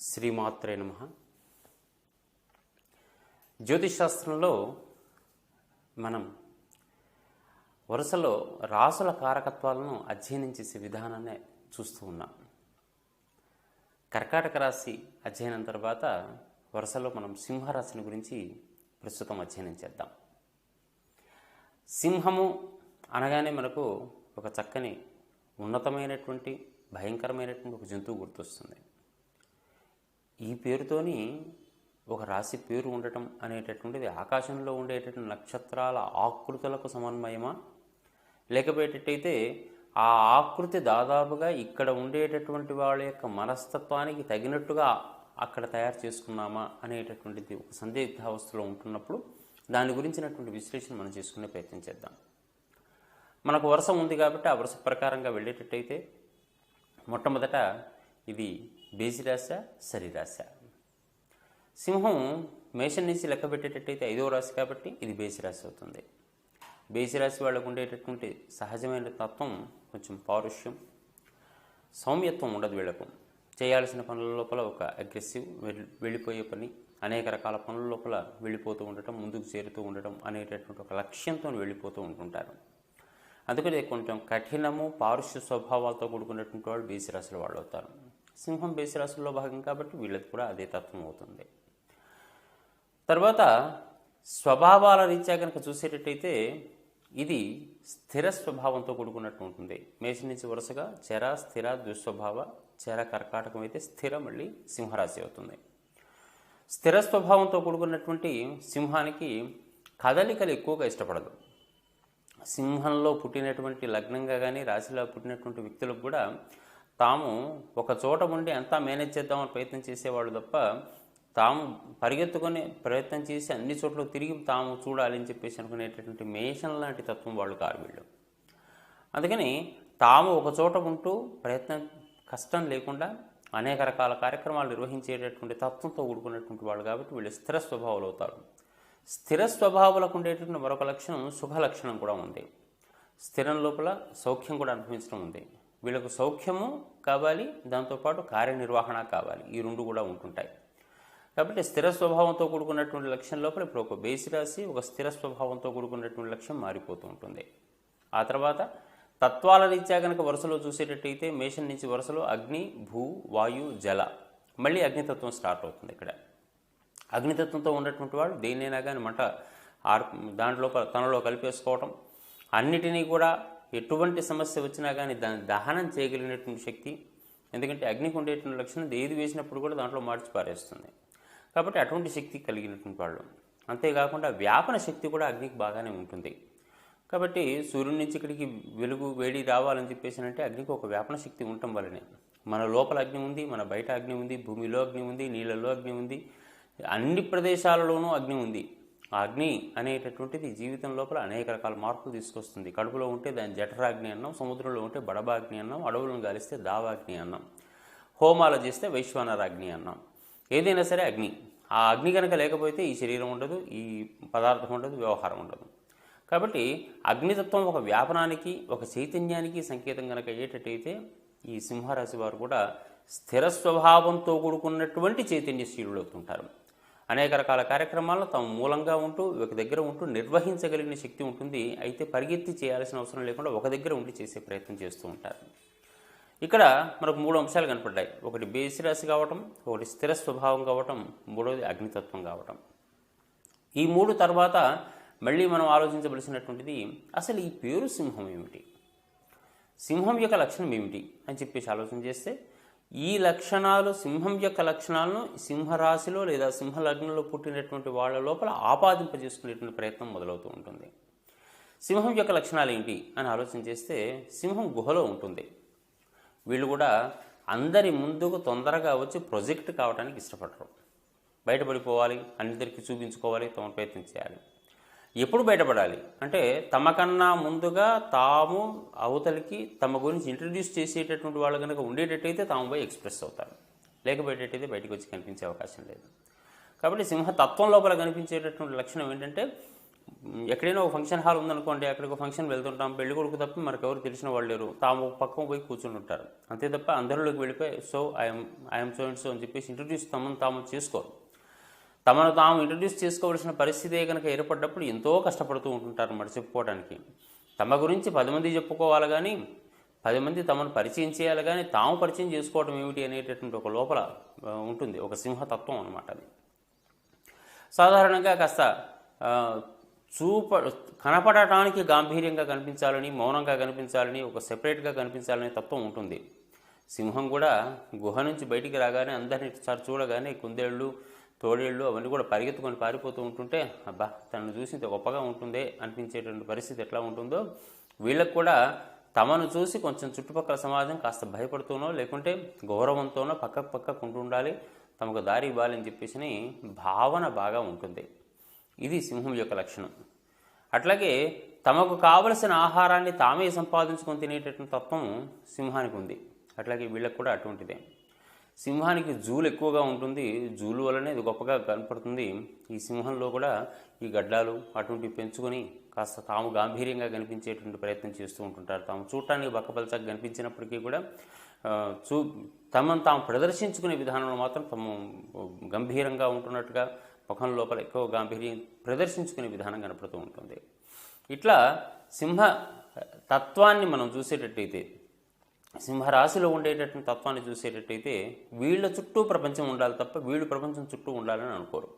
శ్రీమాత్రే నమ. జ్యోతిషాస్త్రంలో మనం వరుసలో రాసుల కారకత్వాలను అధ్యయనం చేసే విధానాన్ని చూస్తూ ఉన్నాం. కర్కాటక రాశి అధ్యయనం తర్వాత వరుసలో మనం సింహరాశిని గురించి ప్రస్తుతం అధ్యయనం చేద్దాం. సింహము అనగానే మనకు ఒక చక్కని ఉన్నతమైనటువంటి భయంకరమైనటువంటి ఒక జంతువు గుర్తొస్తుంది. ఈ పేరుతోని ఒక రాశి పేరు ఉండటం అనేటటువంటిది ఆకాశంలో ఉండేటటువంటి నక్షత్రాల ఆకృతులకు సమన్వయమా? లేకపోయేటట్టయితే ఆ ఆకృతి దాదాపుగా ఇక్కడ ఉండేటటువంటి వాళ్ళ యొక్క మనస్తత్వానికి తగినట్టుగా అక్కడ తయారు చేసుకున్నామా అనేటటువంటిది ఒక సందిగ్ధావస్థలో ఉంటున్నప్పుడు దాని గురించినటువంటి విశ్లేషణ మనం చేసుకునే ప్రయత్నం చేద్దాం. మనకు వరుస ఉంది కాబట్టి ఆ వరుస ప్రకారంగా వెళ్ళేటట్టయితే మొట్టమొదట ఇది బేసిరాశ సరిరాశ. సింహం మేషం నుంచి లెక్క పెట్టేటట్టయితే ఐదవ రాశి కాబట్టి ఇది బేసి రాశి అవుతుంది. బేసి రాశి వాళ్ళకు ఉండేటటువంటి సహజమైన తత్వం కొంచెం పారుష్యం సౌమ్యత్వం ఉండదు వీళ్ళకు. చేయాల్సిన పనుల లోపల ఒక అగ్రెసివ్ వెళ్ళిపోయే పని అనేక రకాల పనుల లోపల వెళ్ళిపోతూ ఉండటం ముందుకు చేరుతూ ఉండటం అనేటటువంటి ఒక లక్ష్యంతో వెళ్ళిపోతూ ఉంటుంటారు. అందుకని కొంచెం కఠినము పారుష్య స్వభావాలతో కూడుకున్నటువంటి వాళ్ళు బేసి రాశుల వాళ్ళు అవుతారు సింహం బేసి రాశుల్లో భాగం కాబట్టి వీళ్ళది కూడా అదే తత్వం అవుతుంది. తర్వాత స్వభావాల రీత్యా కనుక చూసేటట్టయితే ఇది స్థిర స్వభావంతో కూడుకున్నట్టు ఉంటుంది. మేషం నుంచి వరుసగా చెర స్థిర దుస్వభావ చెర కర్కాటకం అయితే స్థిర మళ్ళీ సింహరాశి అవుతుంది. స్థిర స్వభావంతో కూడుకున్నటువంటి సింహానికి కదలికలు ఎక్కువగా ఇష్టపడదు. సింహంలో పుట్టినటువంటి లగ్నంగా కానీ రాశిలో పుట్టినటువంటి వ్యక్తులకు కూడా తాము ఒక చోట ఉండి అంతా మేనేజ్ చేద్దామని ప్రయత్నం చేసేవాళ్ళు తప్ప తాము పరిగెత్తుకొని ప్రయత్నం చేసి అన్ని చోట్ల తిరిగి తాము చూడాలి అని చెప్పేసి అనుకునేటటువంటి మేషన్ లాంటి తత్వం వాళ్ళు కారు వీళ్ళు. అందుకని తాము ఒక చోట ఉంటూ ప్రయత్నం కష్టం లేకుండా అనేక రకాల కార్యక్రమాలు నిర్వహించేటటువంటి తత్వంతో కూడుకున్నటువంటి వాళ్ళు కాబట్టి వీళ్ళు స్థిర స్వభావాలు అవుతారు. స్థిర స్వభావాలకు ఉండేటటువంటి మరొక లక్షణం సుఖ లక్షణం కూడా ఉంది. స్థిరం లోపల సౌఖ్యం కూడా అనుభవించడం ఉంది. వీళ్ళకు సౌఖ్యము కావాలి దాంతోపాటు కార్యనిర్వహణ కావాలి. ఈ రెండు కూడా ఉంటుంటాయి. కాబట్టి స్థిర స్వభావంతో కూడుకున్నటువంటి లక్ష్యం లోపల ఇప్పుడు ఒక బేసి రాశి ఒక స్థిర స్వభావంతో కూడుకున్నటువంటి లక్ష్యం మారిపోతూ ఉంటుంది. ఆ తర్వాత తత్వాల రీత్యా కనుక వరుసలో చూసేటట్టయితే మేషం నుంచి వరుసలో అగ్ని భూ వాయు జల. మళ్ళీ అగ్నితత్వం స్టార్ట్ అవుతుంది ఇక్కడ. అగ్నితత్వంతో ఉన్నటువంటి వాడు దేన్నైనా కానీ మంట ఆర్ దాంట్లో తనలో కలిపేసుకోవటం. అన్నిటినీ కూడా ఎటువంటి సమస్య వచ్చినా కానీ దాన్ని దహనం చేయగలిగినటువంటి శక్తి ఎందుకంటే అగ్నికి ఉండేటువంటి లక్షణం ఏది వేసినప్పుడు కూడా దాంట్లో మార్చి పారేస్తుంది. కాబట్టి అటువంటి శక్తి కలిగినటువంటి వాళ్ళు. అంతేకాకుండా వ్యాపన శక్తి కూడా అగ్నికి బాగానే ఉంటుంది. కాబట్టి సూర్యుడి నుంచి ఇక్కడికి వెలుగు వేడి రావాలని చెప్పేసి అంటే అగ్నికి ఒక వ్యాపన శక్తి ఉండటం వల్లనే. మన లోపల అగ్ని ఉంది మన బయట అగ్ని ఉంది భూమిలో అగ్ని ఉంది నీళ్ళలో అగ్ని ఉంది అన్ని ప్రదేశాలలోనూ అగ్ని ఉంది. అగ్ని అనేటటువంటిది జీవితం లోపల అనేక రకాల మార్పులు తీసుకొస్తుంది. కడుపులో ఉంటే దాని జఠరాగ్ని అన్నాం సముద్రంలో ఉంటే బడబాగ్ని అన్నాం అడవులను గాలిస్తే దావాగ్ని అన్నాం హోమాలు చేస్తే వైశ్వానరాగ్ని అన్నాం. ఏదైనా సరే అగ్ని. ఆ అగ్ని కనుక లేకపోతే ఈ శరీరం ఉండదు ఈ పదార్థం ఉండదు వ్యవహారం ఉండదు. కాబట్టి అగ్నితత్వం ఒక వ్యాపనానికి ఒక చైతన్యానికి సంకేతం కనుక అయ్యేటట్టయితే ఈ సింహరాశి వారు కూడా స్థిర స్వభావంతో కూడుకున్నటువంటి చైతన్యశీలులు అవుతుంటారు అనేక రకాల కార్యక్రమాలను తమ మూలంగా ఉంటూ ఒక దగ్గర ఉంటూ నిర్వహించగలిగిన శక్తి ఉంటుంది. అయితే పరిగెత్తి చేయాల్సిన అవసరం లేకుండా ఒక దగ్గర ఉండి చేసే ప్రయత్నం చేస్తూ ఉంటారు. ఇక్కడ మనకు మూడు అంశాలు కనపడ్డాయి. ఒకటి బేసి రాశి కావటం ఒకటి స్థిర స్వభావం కావటం మూడవది అగ్నితత్వం కావటం. ఈ మూడు తర్వాత మళ్ళీ మనం ఆలోచించవలసినటువంటిది అసలు ఈ పేరు సింహం ఏమిటి? సింహం యొక్క లక్షణం ఏమిటి? అని చెప్పేసి ఆలోచన చేస్తే ఈ లక్షణాలు సింహం యొక్క లక్షణాలను సింహరాశిలో లేదా సింహలగ్నంలో పుట్టినటువంటి వాళ్ళ లోపల ఆపాదింపజేసుకునేటువంటి ప్రయత్నం మొదలవుతూ ఉంటుంది. సింహం యొక్క లక్షణాలు ఏంటి అని ఆలోచన చేస్తే సింహం గుహలో ఉంటుంది. వీళ్ళు కూడా అందరి ముందుకు తొందరగా వచ్చి ప్రొజెక్ట్ కావడానికి ఇష్టపడరు. బయటపడిపోవాలి అందరికీ చూపించుకోవాలి తమ ప్రయత్నం చేయాలి. ఎప్పుడు బయటపడాలి? అంటే తమకన్నా ముందుగా తాము అవతలికి తమ గురించి ఇంట్రడ్యూస్ చేసేటటువంటి వాళ్ళు కనుక ఉండేటట్టయితే తాము పోయి ఎక్స్ప్రెస్ అవుతారు. లేకపోయేటట్టయితే బయటకు వచ్చి కనిపించే అవకాశం లేదు. కాబట్టి సింహ తత్వం లోపల కనిపించేటటువంటి లక్షణం ఏంటంటే ఎక్కడైనా ఒక ఫంక్షన్ హాల్ ఉందనుకోండి అక్కడికి ఒక ఫంక్షన్ వెళ్తుంటాం పెళ్ళి కొడుకు తప్ప మనకెవరు తెలిసిన వాళ్ళు లేరు. తాము ఒక పక్కన పోయి కూర్చుని ఉంటారు. అంతే తప్ప అందరిలోకి వెళ్ళిపోయి so I'm I'm so and so అని చెప్పేసి ఇంట్రడ్యూస్ తమను తాము చేసుకోరు. తమను తాము ఇంట్రడ్యూస్ చేసుకోవాల్సిన పరిస్థితే కనుక ఏర్పడ్డప్పుడు ఎంతో కష్టపడుతూ ఉంటుంటారు మరి చెప్పుకోవడానికి తమ గురించి పది మంది చెప్పుకోవాలి కానీ పది మంది తమను పరిచయం చేయాలి కానీ తాము పరిచయం చేసుకోవడం ఏమిటి అనేటటువంటి ఒక లోపల ఉంటుంది. ఒక సింహతత్వం అనమాట అది. సాధారణంగా కాస్త చూప కనపడటానికి గాంభీర్యంగా కనిపించాలని మౌనంగా కనిపించాలని ఒక సెపరేట్గా కనిపించాలనే తత్వం ఉంటుంది. సింహం కూడా గుహ నుంచి బయటికి రాగానే అందరిని సార్ చూడగానే కుందేళ్ళు తోడేళ్ళు అవన్నీ కూడా పరిగెత్తుకొని పారిపోతూ ఉంటుంటే అబ్బా తనను చూసి గొప్పగా ఉంటుందే అనిపించేటువంటి పరిస్థితి ఎట్లా ఉంటుందో వీళ్ళకు కూడా తమను చూసి కొంచెం చుట్టుపక్కల సమాజం కాస్త భయపడుతూనో లేకుంటే గౌరవంతోనో పక్కకు పక్కకు ఉంటూ ఉండాలి తమకు దారి ఇవ్వాలని చెప్పేసి భావన బాగా ఉంటుంది. ఇది సింహం యొక్క లక్షణం. అట్లాగే తమకు కావలసిన ఆహారాన్ని తామే సంపాదించుకొని తినేటటువంటి తత్వం సింహానికి ఉంది. అట్లాగే వీళ్ళకు కూడా అటువంటిదే. సింహానికి జూలు ఎక్కువగా ఉంటుంది. జూలు వల్లనే ఇది గొప్పగా కనపడుతుంది. ఈ సింహంలో కూడా ఈ గడ్డాలు అటువంటివి పెంచుకొని కాస్త తాము గాంభీర్యంగా కనిపించేటువంటి ప్రయత్నం చేస్తూ ఉంటుంటారు. తాము చూడటానికి బక్కపలచగా కనిపించినప్పటికీ కూడా చూ తమను తాము ప్రదర్శించుకునే విధానంలో మాత్రం తమ గంభీరంగా ఉంటున్నట్టుగా ముఖం లోపల ఎక్కువ గాంభీర్యం ప్రదర్శించుకునే విధానం కనపడుతూ ఉంటుంది. ఇట్లా సింహ తత్వాన్ని మనం చూసేటట్టయితే సింహరాశిలో ఉండేటటువంటి తత్వాన్ని చూసేటట్టయితే వీళ్ళ చుట్టూ ప్రపంచం ఉండాలి తప్ప వీళ్ళు ప్రపంచం చుట్టూ ఉండాలని అనుకోరు.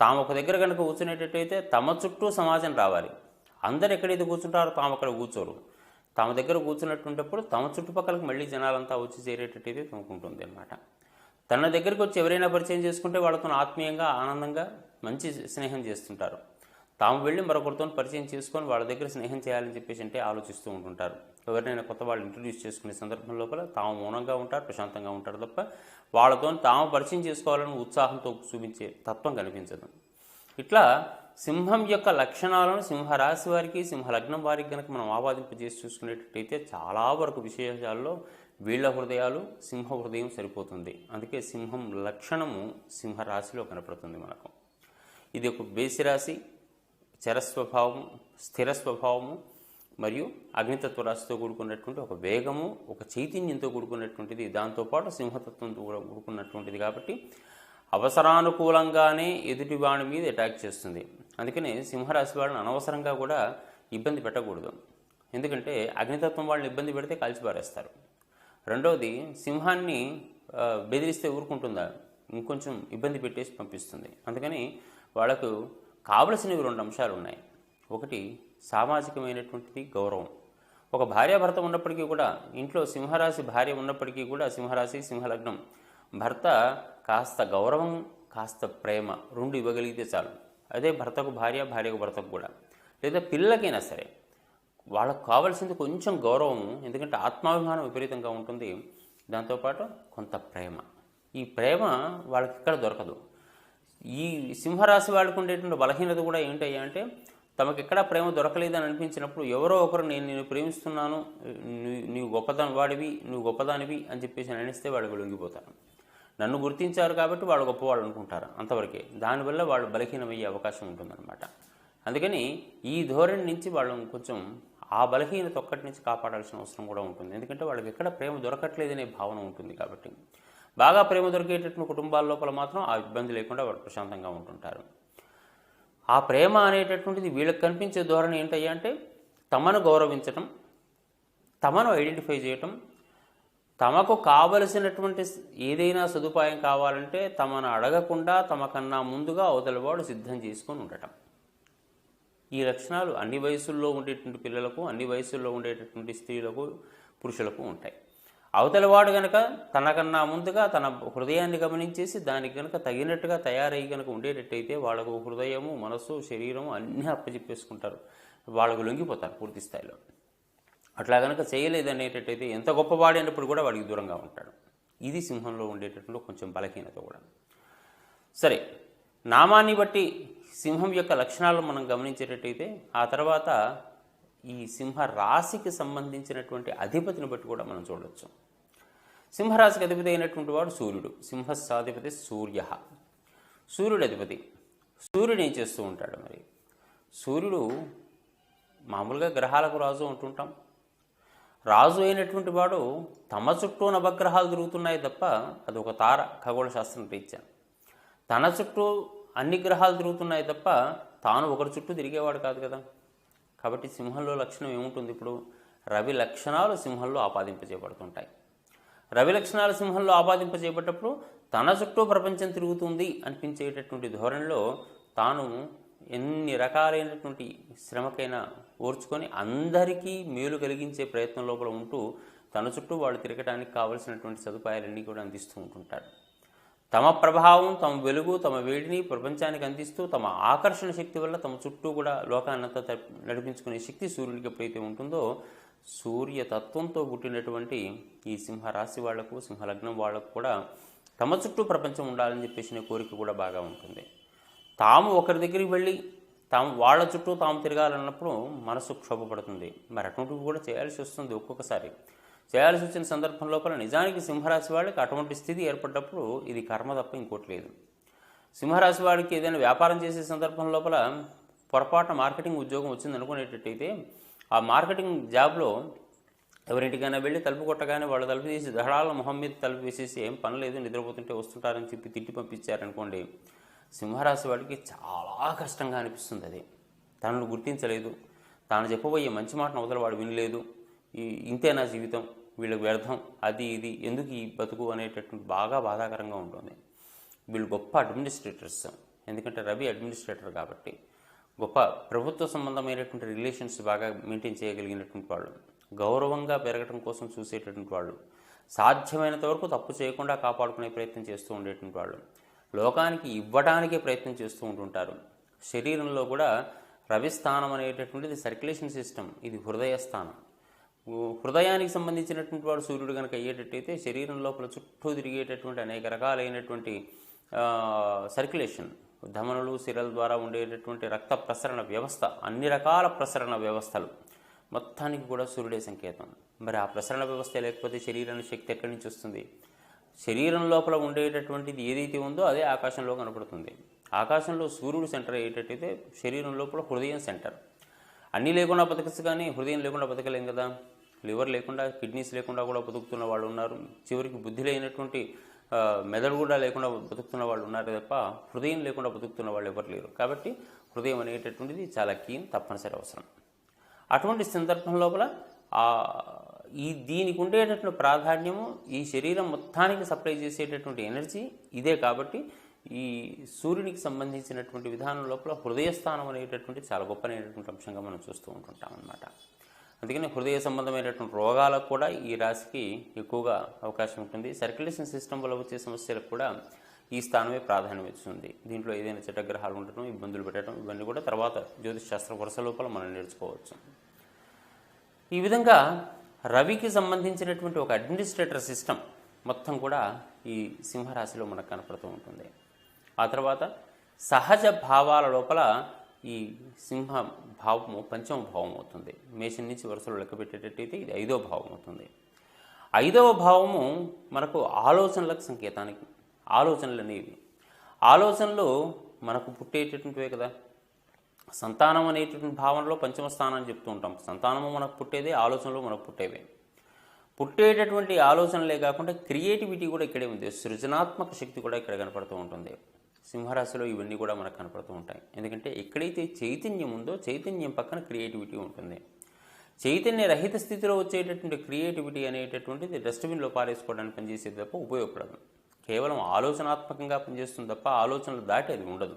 తాము ఒక దగ్గర కనుక కూర్చునేటట్టయితే తమ చుట్టూ సమాజం రావాలి. అందరు ఎక్కడైతే కూర్చుంటారో తాము అక్కడ కూర్చోరు. తమ దగ్గర కూర్చున్నటువంటిప్పుడు తమ చుట్టుపక్కలకు మళ్ళీ జనాలంతా వచ్చి చేరేటట్టయితే తమకుంటుంది అనమాట తన దగ్గరికి వచ్చి ఎవరైనా పరిచయం చేసుకుంటే వాళ్ళతో ఆత్మీయంగా ఆనందంగా మంచి స్నేహం చేస్తుంటారు. తాము వెళ్ళి మరొకరితో పరిచయం చేసుకొని వాళ్ళ దగ్గర స్నేహం చేయాలని చెప్పేసి అంటే ఆలోచిస్తూ ఉంటుంటారు. ఎవరినైనా కొత్త వాళ్ళు ఇంట్రడ్యూస్ చేసుకునే సందర్భం లోపల తాము మౌనంగా ఉంటారు ప్రశాంతంగా ఉంటారు తప్ప వాళ్ళతో తాము పరిచయం చేసుకోవాలని ఉత్సాహంతో చూపించే తత్వం కనిపించదు. ఇట్లా సింహం యొక్క లక్షణాలను సింహరాశి వారికి సింహలగ్నం వారికి కనుక మనం ఆపాదింపు చేసి చూసుకునేటట్టయితే చాలా వరకు విశేషాల్లో వీళ్ళ హృదయాలు సింహ హృదయం సరిపోతుంది. అందుకే సింహం లక్షణము సింహరాశిలో కనపడుతుంది మనకు. ఇది ఒక బేసి రాశి చరస్వభావము స్థిర స్వభావము మరియు అగ్నితత్వ రాశితో కూడుకున్నటువంటి ఒక వేగము ఒక చైతన్యంతో కూడుకున్నటువంటిది దాంతోపాటు సింహతత్వంతో కూడా కూడుకున్నటువంటిది కాబట్టి అవసరానుకూలంగానే ఎదుటి వాడి మీద అటాక్ చేస్తుంది. అందుకనే సింహరాశి వాళ్ళని అనవసరంగా కూడా ఇబ్బంది పెట్టకూడదు. ఎందుకంటే అగ్నితత్వం వాళ్ళని ఇబ్బంది పెడితే కాల్చిపారేస్తారు. రెండవది సింహాన్ని బెదిరిస్తే ఊరుకుంటుందా? ఇంకొంచెం ఇబ్బంది పెట్టేసి పంపిస్తుంది. అందుకని వాళ్ళకు కావలసినవి రెండు అంశాలు ఉన్నాయి ఒకటి సామాజికమైనటువంటిది గౌరవం. ఒక భార్యాభర్త ఉన్నప్పటికీ కూడా ఇంట్లో సింహరాశి భార్య ఉన్నప్పటికీ కూడా సింహరాశి సింహలగ్నం. భర్త కాస్త గౌరవం కాస్త ప్రేమ రెండు ఇవ్వగలిగితే చాలు. అదే భర్తకు భార్య భార్యకు భర్తకు కూడా. లేదా పిల్లలకైనా సరే వాళ్ళకు కావాల్సింది కొంచెం గౌరవం ఎందుకంటే ఆత్మాభిమానం విపరీతంగా ఉంటుంది. దాంతోపాటు కొంత ప్రేమ. ఈ ప్రేమ వాళ్ళకి ఇక్కడ దొరకదు. ఈ సింహరాశి వాళ్ళకు ఉండేటువంటి బలహీనత కూడా ఏంటయ్యా అంటే తమకు ఎక్కడా ప్రేమ దొరకలేదని అనిపించినప్పుడు ఎవరో ఒకరు నేను నేను ప్రేమిస్తున్నాను నువ్వు నీవు గొప్పదాని వాడివి నువ్వు గొప్పదానివి అని చెప్పేసి అనిస్తే వాళ్ళు లొంగిపోతారు నన్ను గుర్తించారు కాబట్టి వాళ్ళు గొప్పవాళ్ళు అనుకుంటారు అంతవరకే. దానివల్ల వాళ్ళు బలహీనమయ్యే అవకాశం ఉంటుందన్నమాట. అందుకని ఈ ధోరణి నుంచి వాళ్ళని కొంచెం ఆ బలహీనత ఒక్కటి నుంచి కాపాడాల్సిన అవసరం కూడా ఉంటుంది. ఎందుకంటే వాళ్ళకి ఎక్కడ ప్రేమ దొరకట్లేదనే భావన ఉంటుంది కాబట్టి. బాగా ప్రేమ దొరికేటటువంటి కుటుంబాల లోపల మాత్రం ఆ ఇబ్బంది లేకుండా వాళ్ళు ప్రశాంతంగా ఉంటుంటారు. ఆ ప్రేమ అనేటటువంటిది వీళ్ళకి కనిపించే ధోరణి ఏంటయ్యా అంటే తమను గౌరవించటం తమను ఐడెంటిఫై చేయటం తమకు కావలసినటువంటి ఏదైనా సదుపాయం కావాలంటే తమను అడగకుండా తమకన్నా ముందుగా అవతలవాడు సిద్ధం చేసుకొని ఉండటం. ఈ లక్షణాలు అన్ని వయసుల్లో ఉండేటువంటి పిల్లలకు అన్ని వయసుల్లో ఉండేటటువంటి స్త్రీలకు పురుషులకు ఉంటాయి. అవతలివాడు గనక తనకన్నా ముందుగా తన హృదయాన్ని గమనించేసి దానికి గనక తగినట్టుగా తయారయ్యి గనక ఉండేటట్టయితే వాళ్ళకు హృదయము మనస్సు శరీరము అన్నీ అప్పచెప్పేసుకుంటారు వాళ్ళకు లొంగిపోతారు పూర్తి స్థాయిలో. అట్లా కనుక చేయలేదనేటట్టయితే ఎంత గొప్పవాడైనప్పుడు కూడా వాడికి దూరంగా ఉంటాడు. ఇది సింహంలో ఉండేటటువంటి కొంచెం బలహీనత కూడా. సరే నామాన్ని బట్టి సింహం యొక్క లక్షణాలను మనం గమనించేటట్టయితే ఆ తర్వాత ఈ సింహ రాశికి సంబంధించినటువంటి అధిపతిని బట్టి కూడా మనం చూడవచ్చు సింహరాశికి అధిపతి అయినటువంటి వాడు సూర్యుడు. సింహస్సాధిపతి సూర్య. సూర్యుడు అధిపతి సూర్యుడు ఏం చేస్తూ ఉంటాడు మరి? సూర్యుడు మామూలుగా గ్రహాలకు రాజు అంటుంటాం. రాజు అయినటువంటి వాడు తమ చుట్టూ నవగ్రహాలు తిరుగుతున్నాయి తప్ప అది ఒక తార ఖగోళ శాస్త్రం రీత్యా. తన చుట్టూ అన్ని గ్రహాలు తిరుగుతున్నాయి తప్ప తాను ఒకరి చుట్టూ తిరిగేవాడు కాదు కదా. కాబట్టి సింహంలో లక్షణం ఏముంటుంది ఇప్పుడు? రవి లక్షణాలు సింహంలో ఆపాదింపజేయబడుతుంటాయి. రవి లక్షణాల సింహంలో ఆపాదింపజేయబడ్డప్పుడు తన చుట్టూ ప్రపంచం తిరుగుతుంది అనిపించేటటువంటి ధోరణిలో తాను ఎన్ని రకాలైనటువంటి శ్రమకైనా ఓర్చుకొని అందరికీ మేలు కలిగించే ప్రయత్నం లోపల ఉంటూ తన చుట్టూ వాళ్ళు తిరగడానికి కావలసినటువంటి సదుపాయాలన్నీ కూడా అందిస్తూ ఉంటుంటాడు తమ ప్రభావం తమ వెలుగు తమ వేడిని ప్రపంచానికి అందిస్తూ తమ ఆకర్షణ శక్తి వల్ల తమ చుట్టూ కూడా లోకాన్నంతా నడిపించుకునే శక్తి సూర్యుడికి ఎప్పుడైతే ఉంటుందో సూర్యతత్వంతో పుట్టినటువంటి ఈ సింహరాశి వాళ్ళకు సింహలగ్నం వాళ్ళకు కూడా తమ చుట్టూ ప్రపంచం ఉండాలని చెప్పేసిన కోరిక కూడా బాగా ఉంటుంది. తాము ఒకరి దగ్గరికి వెళ్ళి తాము వాళ్ళ చుట్టూ తాము తిరగాలన్నప్పుడు మనసు క్షోభపడుతుంది. మరి అటువంటివి కూడా చేయాల్సి వస్తుంది ఒక్కొక్కసారి. చేయాల్సి వచ్చిన సందర్భం లోపల నిజానికి సింహరాశి వాళ్ళకి అటువంటి స్థితి ఏర్పడ్డప్పుడు ఇది కర్మ తప్ప ఇంకోటి లేదు. సింహరాశి వాడికి ఏదైనా వ్యాపారం చేసే సందర్భం లోపల పొరపాటున మార్కెటింగ్ ఉద్యోగం వచ్చింది అనుకునేటట్టయితే ఆ మార్కెటింగ్ జాబ్లో ఎవరింటికైనా వెళ్ళి తలుపు కొట్టగానే వాళ్ళు తలుపు తీసి దహడాల మొహం మీద తలుపు వేసేసి ఏం పని లేదు నిద్రపోతుంటే వస్తుంటారని చెప్పి తిట్టి పంపించారనుకోండి సింహరాశి వాడికి చాలా కష్టంగా అనిపిస్తుంది అది. తనను గుర్తించలేదు. తాను చెప్పబోయే మంచి మాటను అవతల వాడు వినలేదు. ఈ ఇంతే నా జీవితం వీళ్ళకి వ్యర్థం అది ఇది ఎందుకు ఈ బతుకు అనేటటువంటి బాగా బాధాకరంగా ఉంటుంది. వీళ్ళు గొప్ప అడ్మినిస్ట్రేటర్స్ ఎందుకంటే రవి అడ్మినిస్ట్రేటర్ కాబట్టి గొప్ప ప్రభుత్వ సంబంధమైనటువంటి రిలేషన్స్ బాగా మెయింటైన్ చేయగలిగినటువంటి వాళ్ళు గౌరవంగా పెరగటం కోసం చూసేటటువంటి వాళ్ళు సాధ్యమైనంత వరకు తప్పు చేయకుండా కాపాడుకునే ప్రయత్నం చేస్తూ ఉండేటువంటి వాళ్ళు లోకానికి ఇవ్వడానికే ప్రయత్నం చేస్తూ ఉంటుంటారు. శరీరంలో కూడా రవి స్థానం అనేటటువంటిది సర్క్యులేషన్ సిస్టమ్ ఇది హృదయ స్థానం. హృదయానికి సంబంధించినటువంటి వాడు సూర్యుడు కనుక అయ్యేటట్టయితే శరీరం లోపల చుట్టూ తిరిగేటటువంటి అనేక రకాలైనటువంటి సర్క్యులేషన్ ధమనులు సిరల ద్వారా ఉండేటటువంటి రక్త ప్రసరణ వ్యవస్థ అన్ని రకాల ప్రసరణ వ్యవస్థలు. మొత్తానికి కూడా సూర్యుడే సంకేతం. మరి ఆ ప్రసరణ వ్యవస్థ లేకపోతే శరీరానికి శక్తి ఎక్కడి నుంచి వస్తుంది? శరీరం లోపల ఉండేటటువంటిది ఏదైతే ఉందో అదే ఆకాశంలో కనపడుతుంది. ఆకాశంలో సూర్యుడు సెంటర్ అయ్యేటట్టయితే శరీరం లోపల హృదయం సెంటర్. అన్నీ లేకుండా బతకచ్చు కానీ హృదయం లేకుండా బతకలేం కదా? లివర్ లేకుండా కిడ్నీస్ లేకుండా కూడా బతుకుతున్న వాళ్ళు ఉన్నారు. చివరికి బుద్ధి లేనటువంటి మెదడు కూడా లేకుండా బతుకుతున్న వాళ్ళు ఉన్నారు తప్ప హృదయం లేకుండా బతుకుతున్న వాళ్ళు ఎవరు లేరు. కాబట్టి హృదయం అనేటటువంటిది చాలా కీన్ తప్పనిసరి అవసరం. అటువంటి సందర్భం లోపల ఈ దీనికి ఉండేటటువంటి ప్రాధాన్యము ఈ శరీరం మొత్తానికి సప్లై చేసేటటువంటి ఎనర్జీ ఇదే కాబట్టి ఈ సూర్యునికి సంబంధించినటువంటి విధానం లోపల హృదయస్థానం అనేటటువంటి చాలా గొప్పనైనటువంటి అంశంగా మనం చూస్తూ ఉంటుంటాం అన్నమాట. అందుకని హృదయ సంబంధమైనటువంటి రోగాలకు కూడా ఈ రాశికి ఎక్కువగా అవకాశం ఉంటుంది. సర్క్యులేషన్ సిస్టమ్ వల్ల వచ్చే సమస్యలకు కూడా ఈ స్థానమే ప్రాధాన్యం ఇస్తుంది. దీంట్లో ఏదైనా చెడ్డగ్రహాలు ఉండటం ఇబ్బందులు పెట్టడం ఇవన్నీ కూడా తర్వాత జ్యోతిషాస్త్ర వరుస లోపల మనం నేర్చుకోవచ్చు. ఈ విధంగా రవికి సంబంధించినటువంటి ఒక అడ్మినిస్ట్రేటర్ సిస్టమ్ మొత్తం కూడా ఈ సింహరాశిలో మనకు కనపడుతూ ఉంటుంది. ఆ తర్వాత సహజ భావాల లోపల ఈ సింహ భావము పంచమ భావం అవుతుంది. మేషం నుంచి వరుసలో లెక్క పెట్టేటట్టయితే ఇది ఐదో భావం అవుతుంది. ఐదవ భావము మనకు ఆలోచనలకు సంకేతానికి ఆలోచనలు అనేవి ఆలోచనలు మనకు పుట్టేటటువంటివే కదా. సంతానం అనేటటువంటి భావనలో పంచమ స్థానం చెప్తూ ఉంటాం. సంతానము మనకు పుట్టేదే ఆలోచనలు మనకు పుట్టేవే. పుట్టేటటువంటి ఆలోచనలే కాకుండా క్రియేటివిటీ కూడా ఇక్కడే ఉంది. సృజనాత్మక శక్తి కూడా ఇక్కడ కనపడుతూ ఉంటుంది. సింహరాశిలో ఇవన్నీ కూడా మనకు కనపడుతూ ఉంటాయి. ఎందుకంటే ఎక్కడైతే చైతన్యం ఉందో చైతన్యం పక్కన క్రియేటివిటీ ఉంటుంది. చైతన్య రహిత స్థితిలో వచ్చేటటువంటి క్రియేటివిటీ అనేటటువంటిది డస్ట్బిన్లో పారేసుకోవడానికి పనిచేసే తప్ప ఉపయోగపడదు. కేవలం ఆలోచనాత్మకంగా పనిచేస్తుంది తప్ప ఆలోచనలు దాటి అది ఉండదు.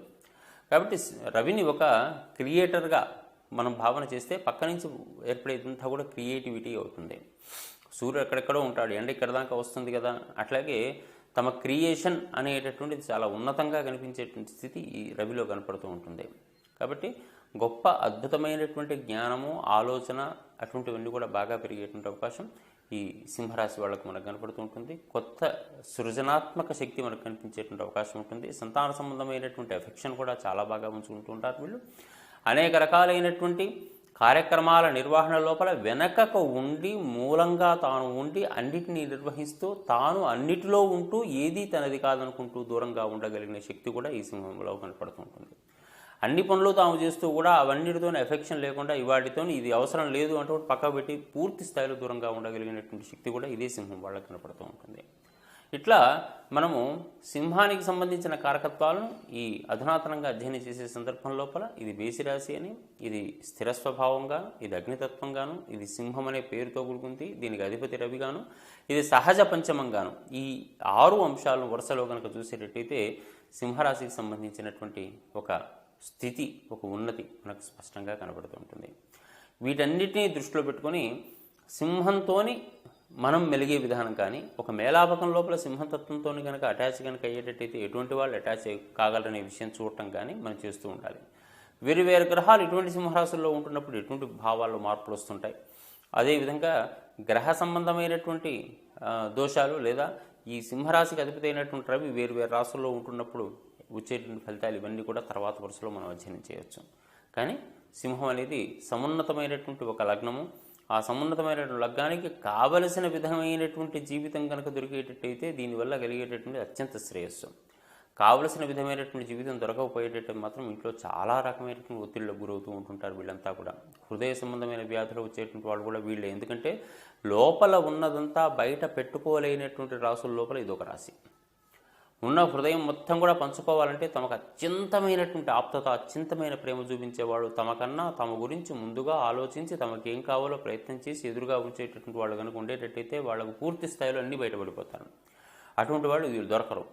కాబట్టి రవిని ఒక క్రియేటర్గా మనం భావన చేస్తే పక్క నుంచి ఏర్పడేదంతా కూడా క్రియేటివిటీ అవుతుంది. సూర్యుడు ఎక్కడెక్కడో ఉంటాడు ఎండ ఇక్కడ దాకా వస్తుంది కదా. అట్లాగే తమ క్రియేషన్ అనేటటువంటిది చాలా ఉన్నతంగా కనిపించేటువంటి స్థితి ఈ రవిలో కనపడుతూ ఉంటుంది. కాబట్టి గొప్ప అద్భుతమైనటువంటి జ్ఞానము ఆలోచన అటువంటివన్నీ కూడా బాగా పెరిగేటువంటి అవకాశం ఈ సింహరాశి వాళ్ళకు మనకు కనపడుతూ ఉంటుంది. కొత్త సృజనాత్మక శక్తి మనకు కనిపించేటువంటి అవకాశం ఉంటుంది. సంతాన సంబంధమైనటువంటి ఎఫెక్షన్ కూడా చాలా బాగా ఉంచుకుంటూ ఉంటారు వీళ్ళు. అనేక రకాలైనటువంటి కార్యక్రమాల నిర్వహణ లోపల వెనకకు ఉండి మూలంగా తాను ఉండి అన్నిటినీ నిర్వహిస్తూ తాను అన్నిటిలో ఉంటూ ఏది తనది కాదనుకుంటూ దూరంగా ఉండగలిగిన శక్తి కూడా ఈ సింహంలో కనపడుతూ ఉంటుంది. అన్ని పనులు తాము చేస్తూ కూడా అవన్నిటితో ఎఫెక్షన్ లేకుండా ఇవాటితో ఇది అవసరం లేదు అంటే పక్కబెట్టి పూర్తి స్థాయిలో దూరంగా ఉండగలిగినటువంటి శక్తి కూడా ఇదే సింహం వాళ్ళకి కనపడుతూ ఉంటుంది. ఇట్లా మనము సింహానికి సంబంధించిన కారకత్వాలను ఈ అధునాతనంగా అధ్యయనం చేసే సందర్భం లోపల ఇది బేసి రాశి అని ఇది స్థిర స్వభావంగా ఇది అగ్నితత్వంగాను ఇది సింహం అనే పేరుతో కూడుకుంది దీనికి అధిపతి రవిగాను ఇది సహజ పంచమంగాను. ఈ ఆరు అంశాలను వరుసలో కనుక చూసేటట్టయితే సింహరాశికి సంబంధించినటువంటి ఒక స్థితి ఒక ఉన్నతి మనకు స్పష్టంగా కనబడుతూ ఉంటుంది. వీటన్నిటినీ దృష్టిలో పెట్టుకొని సింహంతోని మనం మెలిగే విధానం కానీ ఒక మేలాపకం లోపల సింహతత్వంతో కనుక అటాచ్ కనుక అయ్యేటట్టయితే ఎటువంటి వాళ్ళు అటాచ్ కాగలరనే విషయం చూడటం కానీ మనం చేస్తూ ఉండాలి. వేరు వేరు గ్రహాలు ఇటువంటి సింహరాశుల్లో ఉంటున్నప్పుడు ఎటువంటి భావాల్లో మార్పులు వస్తుంటాయి? అదేవిధంగా గ్రహ సంబంధమైనటువంటి దోషాలు లేదా ఈ సింహరాశికి అధిపతి అయినటువంటి రవి వేరు వేరు రాశుల్లో ఉంటున్నప్పుడు వచ్చేటువంటి ఫలితాలు ఇవన్నీ కూడా తర్వాత వరుసలో మనం అధ్యయనం చేయవచ్చు కానీ సింహం అనేది సమున్నతమైనటువంటి ఒక లగ్నము. ఆ సమున్నతమైనటువంటి లగ్నానికి కావలసిన విధమైనటువంటి జీవితం కనుక దొరికేటట్టయితే దీనివల్ల కలిగేటటువంటి అత్యంత శ్రేయస్సు. కావలసిన విధమైనటువంటి జీవితం దొరకకపోయేటట్టు మాత్రం ఇంట్లో చాలా రకమైనటువంటి ఒత్తిళ్ళకు గురవుతూ ఉంటుంటారు వీళ్ళంతా కూడా. హృదయ సంబంధమైన వ్యాధులు వచ్చేటువంటి వాళ్ళు కూడా వీళ్ళే. ఎందుకంటే లోపల ఉన్నదంతా బయట పెట్టుకోలేనటువంటి రాసుల లోపల ఇదొక రాశి. ఉన్న హృదయం మొత్తం కూడా పంచుకోవాలంటే తమకు అత్యంతమైనటువంటి ఆప్తత అత్యంతమైన ప్రేమ చూపించేవాడు తమకన్నా తమ గురించి ముందుగా ఆలోచించి తమకు ఏం కావాలో ప్రయత్నం చేసి ఎదురుగా ఉంచేటటువంటి వాళ్ళు కనుక ఉండేటట్టయితే వాళ్ళకు పూర్తి స్థాయిలో అన్నీ బయటపడిపోతారు. అటువంటి వాళ్ళు వీళ్ళు దొరకరు.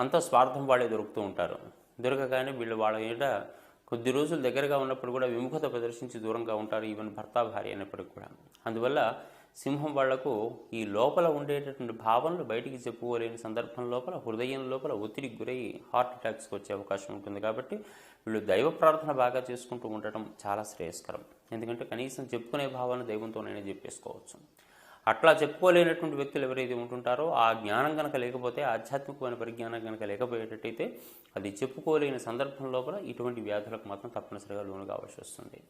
అంత స్వార్థం వాళ్ళే దొరుకుతూ ఉంటారు. దొరకగానే వీళ్ళు వాళ్ళ ఏట కొద్ది రోజులు దగ్గరగా ఉన్నప్పుడు కూడా విముఖత ప్రదర్శించి దూరంగా ఉంటారు ఈవెన్ భర్త భార్య అయినప్పటికీ కూడా. అందువల్ల సింహం వాళ్ళకు ఈ లోపల ఉండేటటువంటి భావనలు బయటికి చెప్పుకోలేని సందర్భం లోపల హృదయం లోపల ఒత్తిడికి గురై హార్ట్ అటాక్స్కి వచ్చే అవకాశం ఉంటుంది. కాబట్టి వీళ్ళు దైవ ప్రార్థన బాగా చేసుకుంటూ ఉండటం చాలా శ్రేయస్కరం. ఎందుకంటే కనీసం చెప్పుకునే భావన దైవంతోనైనా చెప్పేసుకోవచ్చు. అట్లా చెప్పుకోలేనటువంటి వ్యక్తులు ఎవరైతే ఉంటుంటారో ఆ జ్ఞానం కనుక లేకపోతే ఆధ్యాత్మికమైన పరిజ్ఞానం కనుక లేకపోయేటట్టయితే అది చెప్పుకోలేని సందర్భం లోపల ఇటువంటి వ్యాధులకు మాత్రం తప్పనిసరిగా లోను కావాల్సి వస్తుంది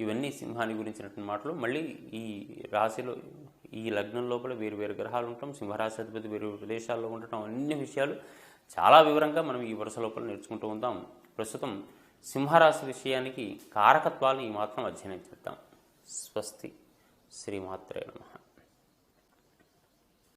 ఇవన్నీ సింహాన్ని గురించినటువంటి మాటలు. మళ్ళీ ఈ రాశిలో ఈ లగ్నం లోపల వేరు వేరు గ్రహాలు ఉండటం సింహరాశి అధిపతి వేరు ప్రదేశాల్లో ఉండటం అన్ని విషయాలు చాలా వివరంగా మనం ఈ వరుస లోపల నేర్చుకుంటూ ఉందాం. ప్రస్తుతం సింహరాశి విషయానికి కారకత్వాలను ఈ మాత్రం అధ్యయనం చేద్దాం. స్వస్తి. శ్రీమాత్రే నమః.